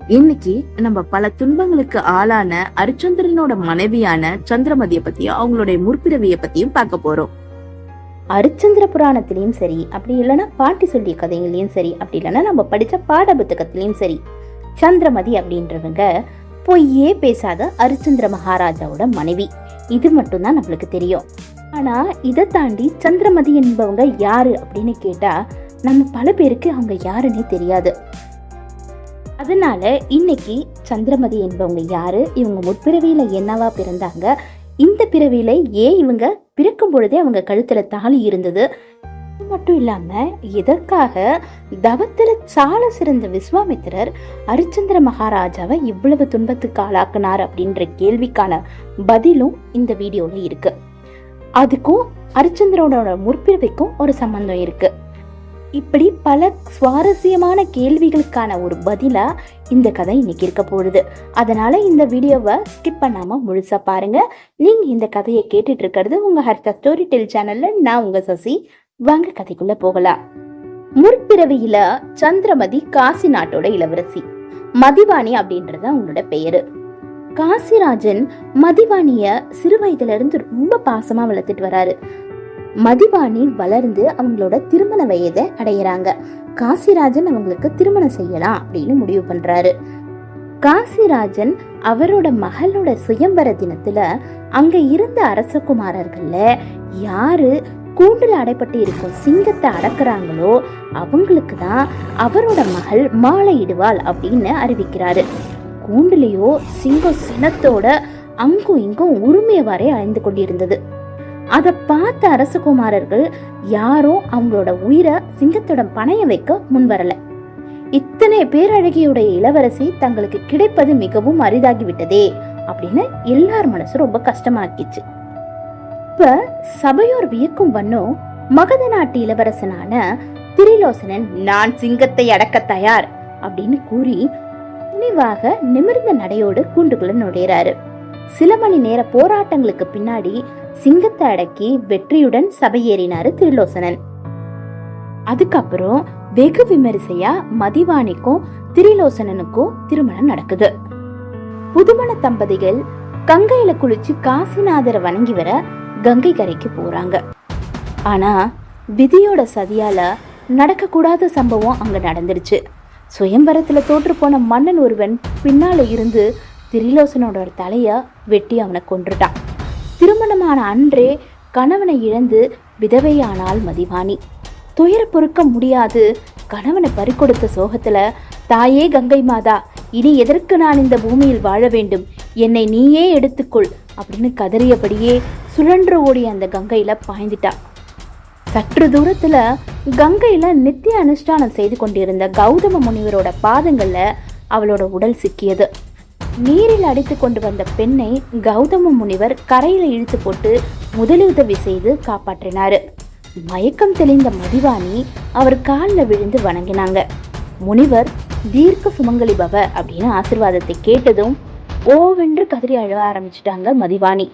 இன்னைக்கு நம்ம பல துன்பங்களுக்கு ஆளான அரிச்சந்திரனோட மனைவியான சந்திரமதிய பத்தியும் அவங்களுடைய முற்பிறவிய பத்தியும் பார்க்க போறோம். அரிச்சந்திர புராணத்திலையும் சரி அப்படி இல்லைன்னா பாட்டி சொல்லிய கதைகளையும் சரி அப்படி இல்லைன்னா நம்ம படிச்ச பாட புத்தகத்திலயும் சரி சந்திரமதி அப்படின்றவங்க பொய்யே பேசாத அரிச்சந்திர மகாராஜாவோட மனைவி. இது மட்டும்தான் நம்மளுக்கு தெரியும். ஆனா இதை தாண்டி சந்திரமதி என்பவங்க யாரு அப்படின்னு கேட்டா நம்ம பல பேருக்கு அவங்க யாருன்னே தெரியாது. அதனால இன்னைக்கு சந்திரமதி என்பவங்க யாரு? இவங்க முற்பிறவியில என்னவா பிறந்தாங்க? இந்த பிறவியில ஏன் இவங்க பிறக்கும் பொழுதே அவங்க கழுத்துல தாலி இருந்தது? மட்டும் இல்லாம எதற்காக தவத்துல சால சிறந்த விஸ்வாமித்திரர் அரிச்சந்திர மகாராஜாவை இவ்வளவு துன்பத்துக்கு ஆளாக்குனார் அப்படின்ற கேள்விக்கான பதிலும் இந்த வீடியோல இருக்கு. அதுக்கும் அரிச்சந்திரனோட முற்பிறவிக்கும் ஒரு சம்பந்தம் இருக்கு. இப்படி பல சுவாரஸ்யமான கேள்விகளுக்கான ஒரு பதிலாக இந்த கதை இன்னைக்கு இருக்க போகுது. அதனால இந்த வீடியோவை ஸ்கிப் பண்ணாமல் முழுசா பாருங்க. நீங்கள் இந்த கதையை கேட்டுட்டு இருக்கிறது உங்கள் ஹர்த்தா ஸ்டோரி டெல் சேனல்ல நான் உங்க சசி. வாங்க கதைக்குள்ள போகலாம். முற்பிறவியில சந்திரமதி காசி நாட்டோட இளவரசி. மதிவாணி அப்படின்றது அவங்களோட பெயரு. காசிராஜன் மதிவாணிய சிறு வயதுல இருந்து ரொம்ப பாசமா வளர்த்துட்டு வராரு. மதிவாணி வளர்ந்து அவங்களோட திருமண வயதை அடையிறாங்க. காசிராஜன் அவங்களுக்கு திருமணம் செய்யலாம் அப்படின்னு முடிவு பண்றாரு. காசிராஜன் அவரோட மகளோட சுயம்பர தினத்துல அங்க இருந்த அரசகுமாரர்கள்ல யாரு கூண்டில் அடைப்பட்டு இருக்கும் சிங்கத்தை அடக்குறாங்களோ அவங்களுக்கு தான் அவரோட மகள் மாலையிடுவாள் அப்படின்னு அறிவிக்கிறாரு. கூண்டுலேயோ சிங்கம் சினத்தோட அங்கும் இங்கும் உரிமையவாறே அழிந்து கொண்டிருந்தது. அதை பார்த்த அரசகுமாரர்கள் யாரும் அவங்களோட உயிரை சிங்கத்தோட பணைய வைக்க முன் வரல இத்தனை பேரழகியுடைய இளவரசி தங்களுக்கு கிடைப்பது மிகவும் அரிதாகி விட்டதே அப்படின்னு எல்லார் மனசும் ரொம்ப கஷ்டமாக்கிச்சு. இப்ப சபையோர் வியக்கும் வண்ணம் மகத நாட்டு இளவரசனான திரிலோசனன் நான் சிங்கத்தை அடக்க தயார் அப்படின்னு கூறி துணிவாக நிமிர்ந்த நடையோடு கூண்டுக்குள்ள நுழையிறாரு. சில மணி நேர போராட்டங்களுக்கு பின்னாடி சிங்கத்தை அடக்கி வெற்றியுடன் சபையேறினாரு திரிலோசனன். அதுக்கப்புறம் வெகு விமரிசையா மதிவாணிக்கும் திரிலோசனனுக்கும் திருமணம் நடக்குது. புதுமண தம்பதிகள் கங்கையில குளிச்சு காசிநாதரை வணங்கி வர கங்கை கரைக்கு போறாங்க. ஆனா விதியோட சதியால நடக்கக்கூடாத சம்பவம் அங்க நடந்துருச்சு. சுயம்பரத்துல தோற்று போன மன்னன் ஒருவன் பின்னால இருந்து திரிலோசனோட தலைய வெட்டி அவனை கொன்றுட்டான். திருமணமான அன்றே கணவனை இழந்து விதவையானாள் மதிவாணி. துயர பொறுக்க முடியாது. கணவனை பறிக்கொடுத்த சோகத்துல தாயே கங்கை மாதா இனி எதற்கு நான் இந்த பூமியில் வாழ வேண்டும்? என்னை நீயே எடுத்துக்கொள் அப்படின்னு கதறியபடியே சுழன்று ஓடிய அந்த கங்கையில பாய்ந்துட்டா. சற்று தூரத்துல கங்கையில நித்திய அனுஷ்டானம் செய்து கொண்டிருந்த கௌதம முனிவரோட பாதங்கள்ல அவளோட உடல் சிக்கியது. நீரில் அடித்து கொண்டு வந்த பெண்ணை கௌதம முனிவர் கரையில் இழுத்து போட்டு முதலுதவி செய்து காப்பாற்றினார். மயக்கம் தெளிந்த மதிவாணி அவர் காலில் விழுந்து வணங்கினாங்க. முனிவர் தீர்க்க சுமங்கலி பவ அப்படின்னு ஆசிர்வாதத்தை கேட்டதும் ஓவென்று கதறி அழ ஆரம்பிச்சிட்டாங்க மதிவாணி.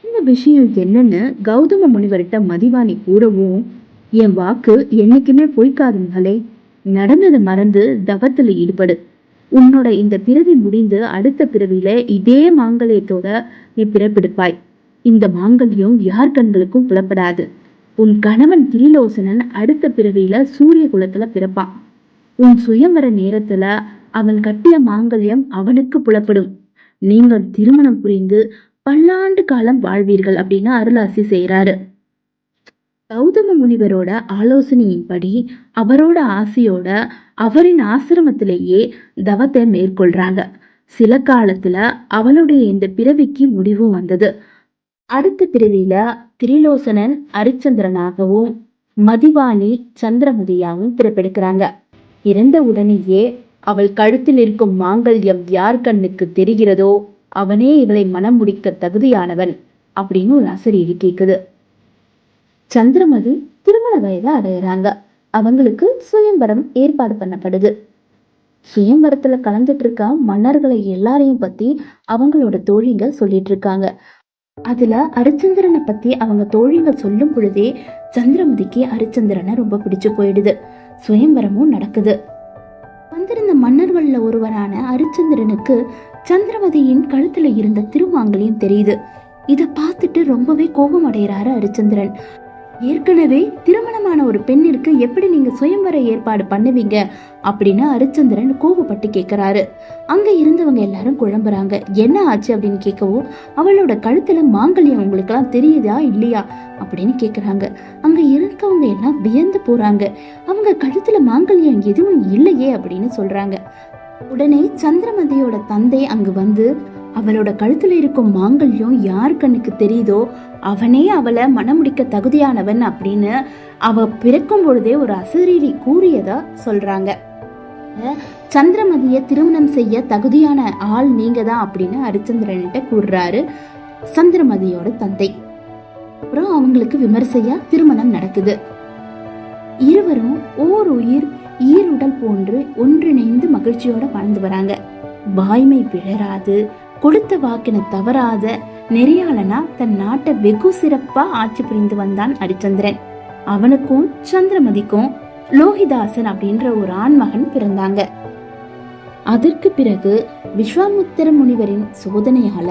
இந்த விஷயம் என்னன்னு கௌதம முனிவர்கிட்ட மதிவாணி கூறவும் என் வாக்கு என்னைக்குமே பொய்க்காதுனாலே நடந்ததை மறந்து தவத்தில் ஈடுபடு. உன்னோட இந்த பிறவி முடிந்து அடுத்த பிறவியில இதே மாங்கல்யத்தோட நீ பிறப்பெடுப்பாய். இந்த மாங்கல்யம் யார் கண்களுக்கும் புலப்படாது. உன் கணவன் திரிலோசனன் அடுத்த பிறவியில சூரிய குலத்துல பிறப்பான். உன் சுயம்பர நேரத்துல அவன் கட்டிய மாங்கல்யம் அவனுக்கு புலப்படும். நீங்கள் திருமணம் புரிந்து பல்லாண்டு காலம் வாழ்வீர்கள் அப்படின்னு அருளாசி செய்கிறாரு கௌதம முனிவரோட ஆலோசனையின்படி அவரோட ஆசையோட அவரின் ஆசிரமத்திலேயே தவத்தை மேற்கொள்றாங்க. சில காலத்துல அவளுடைய இந்த பிறவிக்கு முடிவு வந்தது. அடுத்த பிறவியில திரிலோசனன் அரிச்சந்திரனாகவும் மதிவாணி சந்திரமதியாகவும் பிறப்பெடுக்கிறாங்க. இறந்த உடனேயே அவள் கழுத்தில் இருக்கும் மாங்கல்யம் யார் கண்ணுக்கு தெரிகிறதோ அவனே இவளை மனம் முடிக்க தகுதியானவன் அப்படின்னு ஒரு ஆசிரியர் கேட்குது சந்திரமதி திருமண வயதை அடையிறாங்க. அவங்களுக்கு சுயம்பரம் ஏற்பாடு பண்ணப்படுது. சுயம்பரத்துல கலந்துட்டு இருக்க மன்னர்களை எல்லாரையும் பத்தி அவங்களோட தோழிங்க சொல்லிட்டு இருக்காங்க அதுல அரிச்சந்திரனை பத்தி அவங்க தோழிங்க சொல்லும் பொழுதே சந்திரமதிக்கு அரிச்சந்திரனை ரொம்ப பிடிச்சு போயிடுது. சுயம்பரமும் நடக்குது. வந்திருந்த மன்னர்கள்ல ஒருவரான அரிச்சந்திரனுக்கு சந்திரமதியின் கழுத்துல இருந்த திருமாங்கலையும் தெரியுது. இத பார்த்துட்டு ரொம்பவே கோபம் அடைகிறாரு அரிச்சந்திரன். ஏற்கனவே திருமணமான ஒரு பெண்ணிற்கு எப்படி நீங்க சுயம்பர ஏற்பாடு பண்ணுவீங்க அப்படின்னு அரிச்சந்திரன் கோபப்பட்டு கேட்கிறாரு அங்க இருந்தவங்க எல்லாரும் குழம்புறாங்க. என்ன ஆச்சு அப்படின்னு கேட்கவும் அவளோட கழுத்துல மாங்கல்யம் உங்களுக்கெல்லாம் தெரியுதா இல்லையா அப்படின்னு கேக்குறாங்க. அங்க இருக்கவங்க எல்லாம் வியந்து போறாங்க. அவங்க கழுத்துல மாங்கல்யம் எதுவும் இல்லையே அப்படின்னு சொல்றாங்க. உடனே சந்திரமதியோட தந்தை அங்கு வந்து அவளோட கழுத்துல இருக்கும் மாங்கல்யம் யார் கண்ணுக்கு தெரியுதோ அவனே அவளை மணமுடிக்க தகுதியானவன் அப்படின்னு அவ பிறக்கும் பொழுதே ஒரு அசரீரி கூறியதா சொல்றாங்க. சந்திரமதியை திருமணம் செய்ய தகுதியான ஆள் நீங்க தான் அப்படின்னு ஹரிச்சந்திரன்கிட்ட கூறுறாரு சந்திரமதியோட தந்தை. அப்புறம் அவங்களுக்கு விமர்சையா திருமணம் நடக்குது. இருவரும் ஓர் உயிர் ஈருடல் போன்று ஒன்றிணைந்து மகிழ்ச்சியோட வாழ்ந்து வராங்க. வாய்மை பிழறாது கொடுத்த வாக்கின தவறாத நெறியாளனா தன் நாட்டை வெகு சிறப்பா ஆட்சி புரிந்து வந்தான் ஹரிச்சந்திரன் அவனுக்கும் சந்திரமதிக்கும் லோகிதாசன் அப்படின்ற ஒரு ஆண்மகன் பிறந்தாங்க. அதற்கு பிறகு விஸ்வாமுத்திர முனிவரின் சோதனையால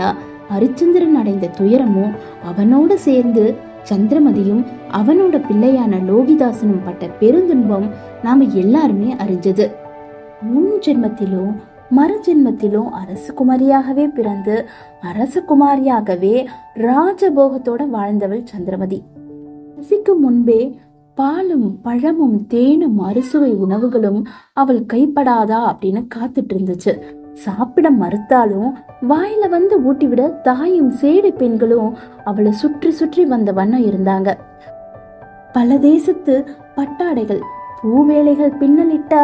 ஹரிச்சந்திரன் அடைந்த துயரமும் அவனோட சேர்ந்து சந்திரமதியும் அவனோட பிள்ளையான லோகிதாசனும் பட்ட பெருந்துன்பம் நாம எல்லாருமே அறிஞ்சது. முன் ஜென்மத்திலும் மறு ஜென்மத்திலும் அரசகுமாரியாகவே பிறந்து அரசகுமாரியாகவே ராஜபோகத்தோட வாழ்ந்தவள் சந்திரமதி. பசிக்கும் முன்பே பாலும் பழமும் தேனும் அறுசுவை உணவுகளும் அவள் கைப்படாதா அப்படின்னு காத்துட்டு இருந்துச்சு. சாப்பிட மறுத்தாலும் வாயில வந்து ஊட்டிவிட தாயும் சேடை பெண்களும் அவளை சுற்றி சுற்றி வந்த வண்ணம் இருந்தாங்க. பல தேசத்து பட்டாடைகள் பூவேலைகள் பின்னலிட்ட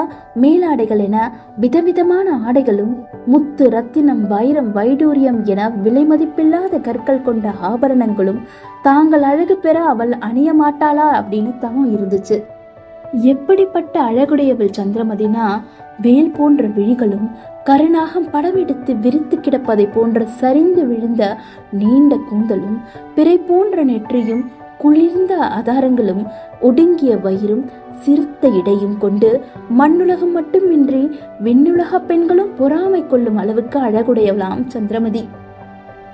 மேலாடைகள் என விதவிதமான ஆடைகளும் முத்து ரத்தினம் வைரம் வைடூரியம் என விலைமதிப்பில்லாத கற்கள் கொண்ட ஆபரணங்களும் தாங்கள் அழகு பெற அவள் அணிய மாட்டாளா அப்படின்னு தவம் இருந்துச்சு. எப்படிப்பட்ட அழகுடையவள் சந்திரமதினா வேல் போன்ற விழிகளும் கருணாகம் படமெடுத்து விரித்து கிடப்பதை போன்ற சரிந்து விழுந்த நீண்ட கூந்தலும் பிறை போன்ற நெற்றியும் குளிர்ந்த ஆதாரங்களும் ஒடுங்கிய வயிறும் சிறுத்த இடையும் கொண்டு மண்ணுலகம் மட்டுமின்றி விண்ணுலக பெண்களும் பொறாமை கொள்ளும் அளவுக்கு அழகுடையவளாம் சந்திரமதி.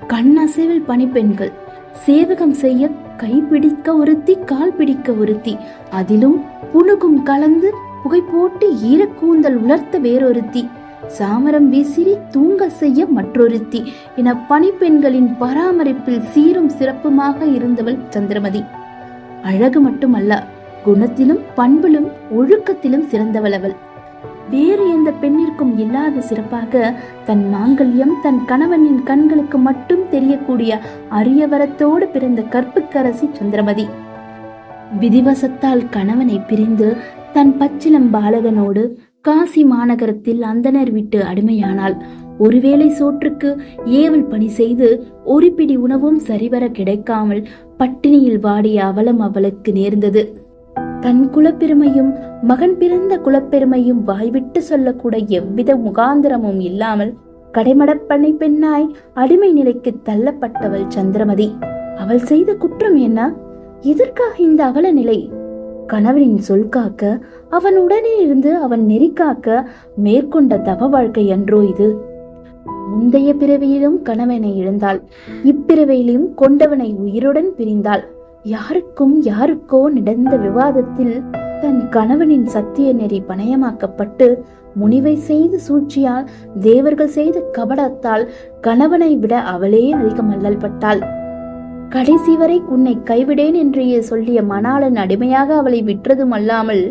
கண்ணசைவில் பணிப்பெண்கள் சேவகம் செய்ய கை பிடிக்க ஒருத்தி கால் பிடிக்க ஒருத்தி. அதிலும் புணுகும் கலந்து புகை போட்டு ஈரக்கூந்தல் உலர்த்த வேறொருத்தி. சாமரம் விசிறி தூங்க செய்ய மற்றொருத்தி. என பணிப்பெண்களின் பராமரிப்பில் சீரும் சிறப்புமாக இருந்தவள் சந்திரமதி. அழகு மட்டுமல்ல குணத்திலும் பண்பிலும் ஒழுக்கத்திலும் சிறந்தவள் அவள். வேறு எந்த பெண்ணிற்கும் இல்லாத சிறப்பாக தன் மாங்கல்யம் தன் கணவனின் கண்களுக்கு மட்டும் தெரியக்கூடிய அரியவரத்தோடு பிறந்த கற்புக்கரசி சந்திரமதி. விதிவசத்தால் கணவனை பிரிந்து தன் பச்சிலம் பாலகனோடு காசி மாநகரத்தில் அந்தனர் விட்டு அடிமையானாள். ஒருவேளை சோற்றுக்கு ஏவல் பணி செய்து ஒரு பிடி உணவும் சரிவர கிடைக்காமல் பட்டினியில் வாடிய அவலம் அவளுக்கு நேர்ந்தது. தன் குலப்பெருமையும் மகன் பிறந்த குலப்பெருமையும் வாய்விட்டு சொல்லக்கூட எவ்வித முகாந்திரமும் இல்லாமல் கடைமடப்பண்ணை பெண்ணாய் அடிமை நிலைக்கு தள்ளப்பட்டவள் சந்திரமதி. அவள் செய்த குற்றம் என்ன? எதற்காக இந்த அவல நிலை? கணவனின் சொல் காக்க அவன் உடனே இருந்து அவன் நெறிக்காக்க மேற்கொண்ட தவ வாழ்க்கை என்றோ இது. முந்தைய பிறவியிலும் கணவனை இழந்தாள். இப்பிறவியிலும் கொண்டவனை உயிருடன் பிரிந்தாள். யாருக்கும் யாருக்கோ நடந்த விவாதத்தில் தன் கணவனின் சத்திய நெறி பணயமாக்கப்பட்டு முனிவை செய்த சூழ்ச்சியால் தேவர்கள் செய்த கபடத்தால் கணவனை விட அவளே அதிகம் மல்லல்பட்டாள் கடைசி வரை உன்னை கைவிடேன் என்று சொல்லிய மணாளன் அடிமையாக அவளை விற்றதும் அல்லாமல்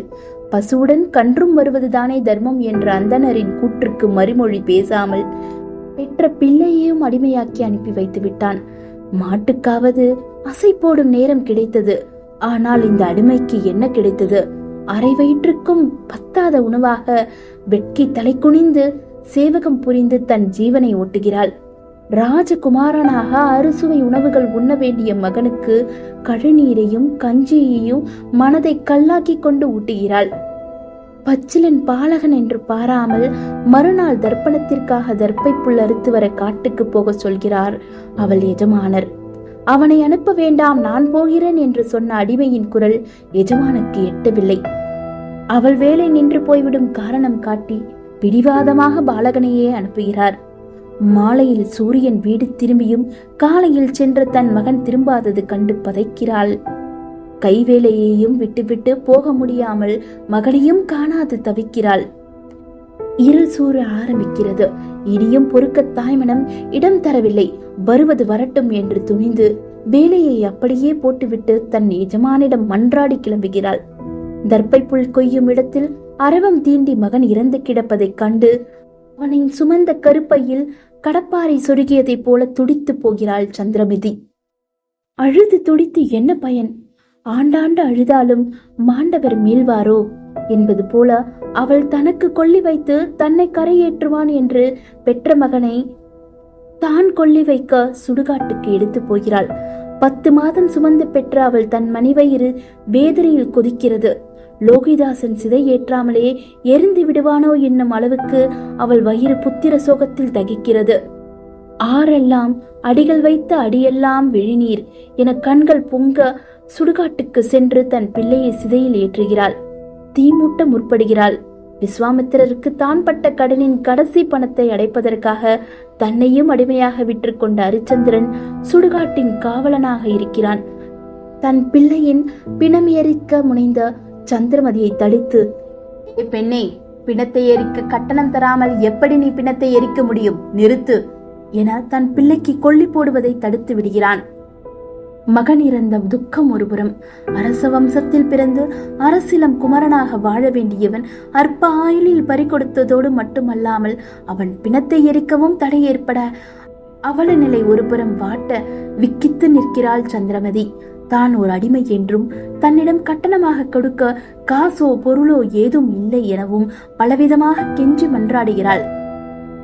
பசுவுடன் கன்றும் வருவதுதானே தர்மம் என்ற அந்தணரின் கூற்றுக்கு மறுமொழி பேசாமல் பெற்ற பிள்ளையையும் அடிமையாக்கி அனுப்பி வைத்து விட்டான். மாட்டுக்காவது அசை போடும் நேரம் கிடைத்தது. ஆனால் இந்த அடிமைக்கு என்ன கிடைத்தது? அரை வயிற்றுக்கும் பத்தாத உணவாக வெட்கி தலை குனிந்து சேவகம் புரிந்து தன் ஜீவனை ஓட்டுகிறாள். ராஜகுமாரனாக அறுசுவை உணவுகள் உண்ண வேண்டிய மகனுக்கு கழுநீரையும் கஞ்சியையும் மனதை கல்லாக்கி கொண்டு ஊட்டுகிறாள். பச்சிலன் பாலகன் என்று பாராமல் மறுநாள் தர்ப்பணத்திற்காக தர்ப்பை புல் அறுத்து வர காட்டுக்கு போக சொல்கிறார் அவள் எஜமானர். அவனை அனுப்ப வேண்டாம் நான் போகிறேன் என்று சொன்ன அடிமையின் குரல் எஜமானுக்கு எட்டவில்லை. அவள் வேலை நின்று போய்விடும் காரணம் காட்டி பிடிவாதமாக பாலகனையே அனுப்புகிறார். மாலையில் சூரியன் வீடு திரும்பியும் காலையில் சென்ற தன் மகன் திரும்பாதது கண்டு பதைக்கிறாள். கைவேலையையும் விட்டுவிட்டு போக முடியாமல் மகனையும் காணாது தவிக்கிறாள். இருள் சூறு ஆரம்பிக்கிறது. இனியும் பொறுக்க தாய்மனம் இடம் தரவில்லை. வருவது வரட்டும் என்று துணிந்து வேலையை அப்படியே போட்டுவிட்டு தன் எஜமானிடம் மன்றாடி கிளம்புகிறாள். தர்ப்பை புல் கொய்யும் இடத்தில் அரவம் தீண்டி மகன் இறந்து கிடப்பதைக் கண்டு அவனின் சுமந்த கருப்பையில் கடப்பாரை சொருகியதைப் போல துடித்து போகிறாள் சந்திரமிதி. அழுது துடித்து என்ன பயன்? ஆண்டாண்டு அழுதாலும் மாண்டவர் மீள்வாரோ? என்பது போல அவள் தனக்கு கொள்ளி வைத்து தன்னை கரையேற்றுவான் என்று பெற்ற மகனை தான் கொள்ளி வைக்க சுடுகாட்டுக்கு எடுத்து போகிறாள். பத்து மாதம் சுமந்து பெற்ற அவள் தன் மணிவயிறு வேதனையில் கொதிக்கிறது. லோகிதாசன் சிதை ஏற்றாமலே எரிந்து விடுவானோ என்னும் அளவுக்கு அவள் வயிறு புத்திர சோகத்தில் தகிக்கிறது. ஆரெல்லாம் அடிகள் வைத்த அடியெல்லாம் விழிநீர் என கண்கள் பொங்க சுடுகாட்டுக்கு சென்று தன் பிள்ளையை சிதையில் ஏற்றுகிறாள். தீமூட்ட முற்படுகிறாள். விஸ்வாமித்திரருக்கு தான் பட்ட கடனின் கடைசி பணத்தை அடைப்பதற்காக தன்னையும் அடிமையாக விற்றுக்கொண்ட அரிச்சந்திரன் சுடுகாட்டின் காவலனாக இருக்கிறான். தன் பிள்ளையின் பிணம் எரிக்க முனைந்த சந்திரமதியை தடுத்து பெண்ணே பிணத்தை எரிக்க கட்டணம் தராமல் எப்படி நீ பிணத்தை எரிக்க முடியும்? நிறுத்து. என தன் பிள்ளைக்கு கொல்லி போடுவதை தடுத்து விடுகிறான். மகன் இறந்த துக்கம் ஒருபுறம் அரச வம்சத்தில் பிறந்து அரசிலம் குமரனாக வாழ வேண்டியவன் அற்ப ஆயுளில் பறிகொடுத்ததோடு மட்டுமல்லாமல் அவன் பிணத்தை எரிக்கவும் தடை ஏற்பட அவல நிலை ஒருபுறம் வாட்ட விக்கித்து நிற்கிறாள் சந்திரமதி. தான் ஒரு அடிமை என்றும் தன்னிடம் கட்டணமாக கொடுக்க காசோ பொருளோ ஏதும் இல்லை எனவும் பலவிதமாக கெஞ்சி மன்றாடுகிறாள்.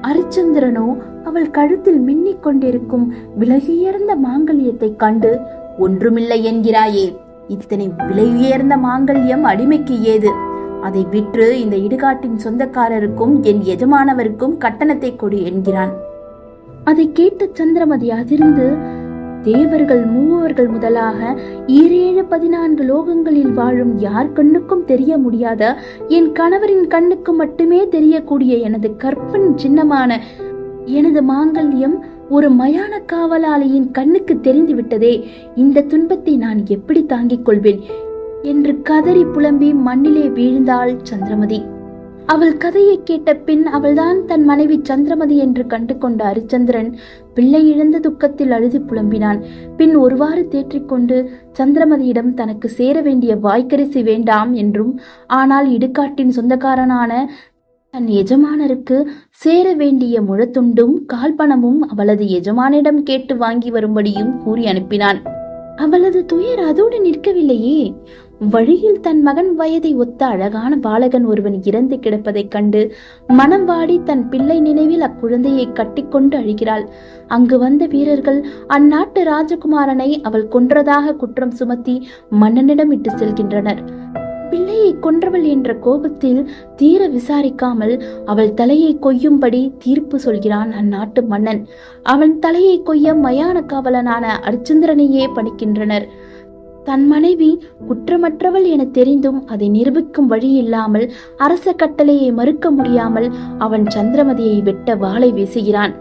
அரிச்சந்திரனோ அவள் கழுத்தில் மின்னிக் கொண்டிருக்கும் விலகியர்ந்த மாங்கல்யத்தைக் கண்டு ஒன்றுமில்லை என்கிறாயே இத்தனை விலையுயர்ந்த மாங்கல்யம் அடிமைக்கு ஏது? அதை விற்று இந்த இடுகாட்டின் சொந்தக்காரருக்கும் என் எஜமானவருக்கும் கட்டணத்தை கொடு என்கிறான். அதை கேட்ட சந்திரமதி அதிர்ந்து தேவர்கள் மூவர்கள் முதலாக ஈரேழு பதினான்கு லோகங்களில் வாழும் யார் கண்ணுக்கும் தெரிய முடியாத என் கணவரின் கண்ணுக்கு மட்டுமே தெரியக்கூடிய எனது கற்பன் சின்னமான எனது மாங்கல்யம் ஒரு மயான காவலாளியின் கண்ணுக்கு தெரிந்து விட்டதே இந்த துன்பத்தை நான் எப்படி தாங்கிக் கொள்வேன்? என்று கதறி புலம்பி மண்ணிலே வீழ்ந்தாள் சந்திரமதி. அவள் கதையை கேட்ட பின் அவள்தான் தன் மனைவி சந்திரமதி என்று கண்டு கொண்ட அரிச்சந்திரன் பிள்ளை இழந்த துக்கத்தில் அழுது புலம்பினான். பின் ஒருவாறு தேற்றிக்கொண்டு சந்திரமதியிடம் தனக்கு சேர வேண்டிய வாய்க்கரிசி வேண்டாம் என்றும் ஆனால் இடுகாட்டின் சொந்தக்காரனான தன் எஜமானருக்கு சேர வேண்டிய முழத்துண்டும் கால்பணமும் அவளது எஜமானிடம் கேட்டு வாங்கி வரும்படியும் கூறி அனுப்பினான். அவளது துயர் அதோடு நிற்கவில்லையே. வழியில் தன் மகன் வயதை ஒத்த அழகான பாலகன் ஒருவன் இறந்து கிடப்பதைக் கண்டு மனம் வாடி தன் பிள்ளை நினைவில் அக்குழந்தையை கட்டிக்கொண்டு அழுகிறாள். அங்கு வந்த வீரர்கள் அந்நாட்டு ராஜகுமாரனை அவள் கொன்றதாக குற்றம் சுமத்தி மன்னனிடம் இட்டு செல்கின்றனர். பிள்ளையை கொன்றவள் என்ற கோபத்தில் தீர விசாரிக்காமல் அவள் தலையை கொய்யும்படி தீர்ப்பு சொல்கிறான் அந்நாட்டு மன்னன். அவன் தலையை கொய்ய மயான காவலனான அர்ச்சந்திரனையே பணிக்கின்றனர். தன் மனைவி குற்றமற்றவள் என தெரிந்தும் அதை நிரூபிக்கும் வழி இல்லாமல் அரச கட்டளையை மறுக்க முடியாமல் அவன் சந்திரமதியை வெட்ட வாளை வீசுகிறான்.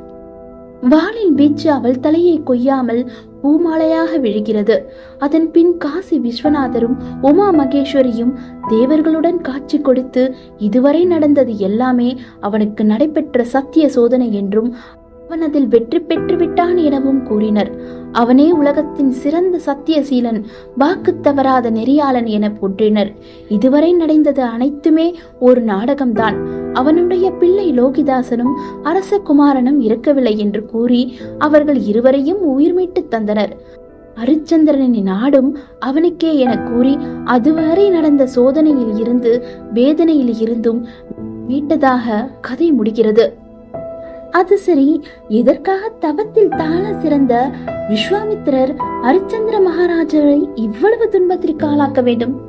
வாளின் வீச்சு அவள் தலையை கொய்யாமல் பூமாலையாக விழுகிறது. அதன் பின் காசி விஸ்வநாதரும் உமா மகேஸ்வரியும் தேவர்களுடன் காட்சி கொடுத்து இதுவரை நடந்தது எல்லாமே அவனுக்கு நடைபெற்ற சத்திய சோதனை என்றும் அவன் அதில் வெற்றி பெற்று விட்டான் எனவும் கூறினர். அவனே உலகத்தின் சிறந்த சத்தியசீலன் வாக்கு தவறாத நெறியாளன் என போற்றினர். இதுவரை நடந்தது அனைத்துமே ஒரு நாடகம்தான். அவனுடைய பிள்ளை லோகிதாசனும் அரச குமாரனும் இருக்கவில்லை என்று கூறி அவர்கள் இருவரையும் உயிர் மீட்டு தந்தனர். அரிச்சந்திரனின் நாடும் அவனுக்கே என கூறி அதுவரை நடந்த சோதனையில் இருந்து வேதனையில் இருந்தும் மீட்டதாக கதை முடிகிறது. அது சரி எதற்காக தவத்தில் தாழ சிறந்த விஸ்வாமித்திரர் ஹரிச்சந்திர மகாராஜரை இவ்வளவு துன்பத்திற்கு ஆளாக்க வேண்டும்?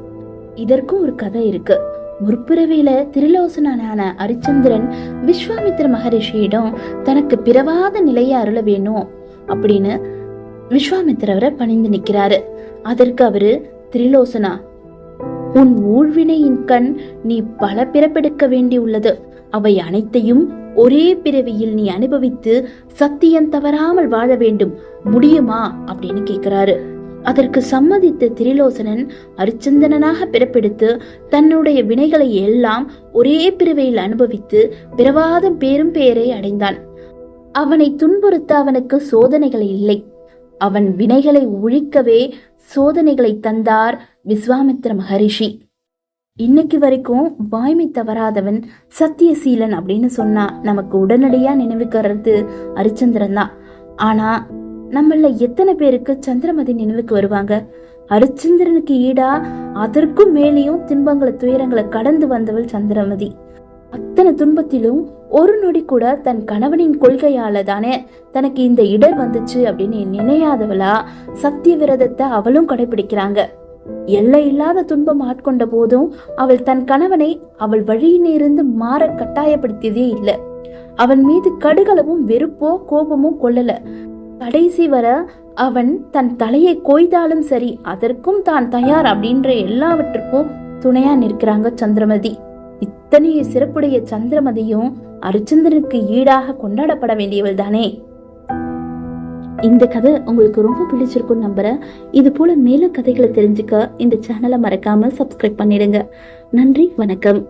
இதற்கும் ஒரு கதை இருக்கு. முற்பிறவியில திரிலோசனான ஹரிச்சந்திரன் விஸ்வாமித்திர மகரிஷியிடம் தனக்கு பிறவாத நிலையை அருள வேணும் அப்படின்னு விஸ்வாமித்திரவரை பணிந்து நிக்கிறாரு அதற்கு அவரு திரிலோசனா உன் ஊழ்வினையின் கண் நீ பல பிறப்பெடுக்க வேண்டி உள்ளது அவை அனைத்தையும் ஒரே பிறவியில் நீ அனுபவித்து சத்தியம் தவறாமல் வாழ வேண்டும். முடியுமா? அப்படின்னு கேக்குறாரு. அதற்கு சம்மதித்த திரிலோசனன் அரிச்சந்தனாக பிறப்பெடுத்து தன்னுடைய வினைகளை எல்லாம் ஒரே பிறவையில் அனுபவித்து பிறவாத பேரும் பெயரை அடைந்தான். அவனை துன்புறுத்த அவனுக்கு சோதனைகள் இல்லை. அவன் வினைகளை ஒழிக்கவே சோதனைகளை தந்தார் விஸ்வாமித்திர மகரிஷி. இன்னைக்கு வரைக்கும் வாய்மை தவறாதவன் சத்தியசீலன் அப்படின்னு சொன்னா நமக்கு உடனடியா நினைவுக்கு வர்றது ஹரிச்சந்திரன் தான். ஆனா நம்மள எத்தனை பேருக்கு சந்திரமதி நினைவுக்கு வருவாங்க? ஹரிச்சந்திரனுக்கு ஈடா அதற்கும் மேலேயும் துன்பங்களை துயரங்களை கடந்து வந்தவள் சந்திரமதி. அத்தனை துன்பத்திலும் ஒரு நொடி கூட தன் கணவனின் கொள்கையால தானே தனக்கு இந்த இடர் வந்துச்சு அப்படின்னு நினையாதவளா சத்திய விரதத்தை அவளும் கடைபிடிக்கிறாங்க. எல்லை இல்லாத துன்பம் ஆட்கொண்ட போதும் அவள் தன் கணவனை அவள் வழியிலிருந்து மாற கட்டாயப்படுத்தியதே இல்லை. அவன் மீது கடுகளவும் வெறுப்போ கோபமோ கொள்ளல. கடைசி வர அவன் தன் தலையை கொய்தாலும் சரி அதற்கும் தான் தயார் அப்படின்ற எல்லாவற்றுக்கும் துணையா நிற்கிறாங்க சந்திரமதி. இத்தனைய சிறப்புடைய சந்திரமதியும் அரிச்சந்திரனுக்கு ஈடாக கொண்டாடப்பட வேண்டியவள் தானே இந்த கதை உங்களுக்கு ரொம்ப பிடிச்சிருக்கும்னு நம்புறேன். இது போல மேலும் கதைகளை தெரிஞ்சுக்க இந்த சேனலை மறக்காம சப்ஸ்கிரைப் பண்ணிடுங்க. நன்றி வணக்கம்.